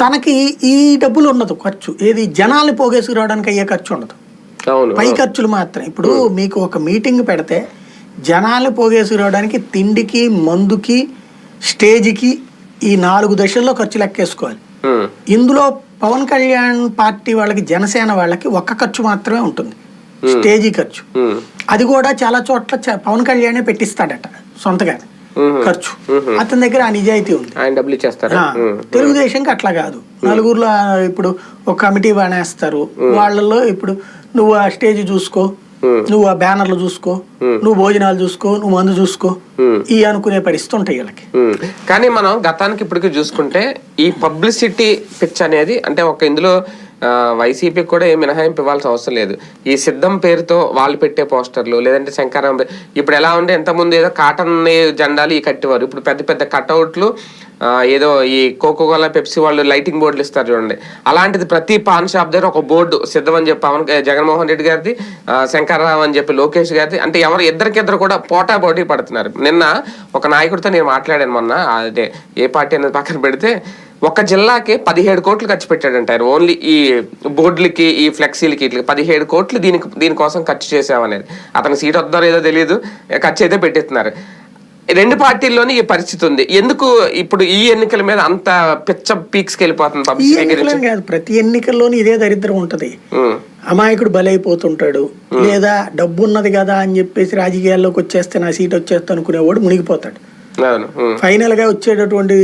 తనకి ఈ డబ్బులు ఉండదు ఖర్చు. ఏది జనాల్ని పోగేసుకు రావడానికి అయ్యే ఖర్చు ఉండదు. పై ఖర్చులు మాత్రం ఇప్పుడు మీకు ఒక మీటింగ్ పెడితే జనాల్ని పోగేసుకు రావడానికి తిండికి మందుకి స్టేజ్కి ఈ నాలుగు దశల్లో ఖర్చు లెక్కేసుకోవాలి. ఇందులో పవన్ కళ్యాణ్ పార్టీ వాళ్ళకి జనసేన వాళ్ళకి ఒక్క ఖర్చు మాత్రమే ఉంటుంది. స్టేజీ ఖర్చు. అది కూడా చాలా చోట్ల పవన్ కళ్యాణే పెట్టిస్తాడట సొంతగా. ఖర్చు. అతని దగ్గర ఆ నిజాయితీ ఉంది. ఆయన డబ్బులు ఇచ్చేస్తారా. తెలుగుదేశంకి అట్లా కాదు. నలుగురులో ఇప్పుడు ఒక కమిటీ బానేస్తారు. వాళ్ళలో ఇప్పుడు నువ్వు ఆ స్టేజ్ చూసుకో నువ్వు ఆ బ్యానర్లు చూసుకో నువ్వు భోజనాలు చూసుకో నువ్వు మందు చూసుకో ఈ అనుకునే పరిస్థితి ఉంటాయి వీళ్ళకి. కానీ మనం గతానికి ఇప్పటికి చూసుకుంటే ఈ పబ్లిసిటీ పిచ్ అనేది అంటే ఒక ఇందులో వైసీపీకి కూడా ఏ మినహాయింపు ఇవ్వాల్సిన అవసరం లేదు. ఈ సిద్ధం పేరుతో వాళ్ళు పెట్టే పోస్టర్లు లేదంటే శంకరం ఇప్పుడు ఎలా ఉండే ఎంతమంది ఏదో కాటన్ జెండాలు ఈ కట్టేవారు. ఇప్పుడు పెద్ద పెద్ద కటౌట్లు ఏదో ఈ కోకో కోలా పెప్సీ వాళ్ళు లైటింగ్ బోర్డులు ఇస్తారు చూడండి. అలాంటిది ప్రతి పాన్ షాప్ దగ్గర ఒక బోర్డు సిద్ధం అని చెప్పి పవన్ జగన్మోహన్ రెడ్డి గారిది శంకరరావు శంకర్రావు అని చెప్పి లోకేష్ గారిది అంటే ఎవరు ఇద్దరికిద్దరు కూడా పోటా పోటీ పడుతున్నారు. నిన్న ఒక నాయకుడితో నేను మాట్లాడాను మొన్న అదే ఏ పార్టీ అనేది పక్కన పెడితే ఒక జిల్లాకి పదిహేడు కోట్లు ఖర్చు పెట్టాడంట ఆయన. ఓన్లీ ఈ బోర్డులకి ఈ ఫ్లెక్సీలకి ఇట్లా పదిహేడు కోట్లు దీనికి దీనికోసం ఖర్చు చేసామనేది అతను సీట్ వద్దారో లేదో తెలియదు ఖర్చు అయితే పెట్టిస్తున్నారు. రెండు పార్టీల్లోని ఈ పరిస్థితి ఉంది. ఎందుకు ఇప్పుడు ఈ ఎన్నికల మీద అంత పిచ్చ పీక్స్కి వెళ్ళిపోతుంది కాదు ప్రతి ఎన్నికల్లోని ఇదే దరిద్రం ఉంటది. అమాయకుడు బలైపోతుంటాడు. లేదా డబ్బు ఉన్నది కదా అని చెప్పేసి రాజకీయాల్లోకి వచ్చేస్తే నా సీట్ వచ్చేస్తా అనుకునేవాడు మునిగిపోతాడు. ఫైనల్గా వచ్చేటటువంటి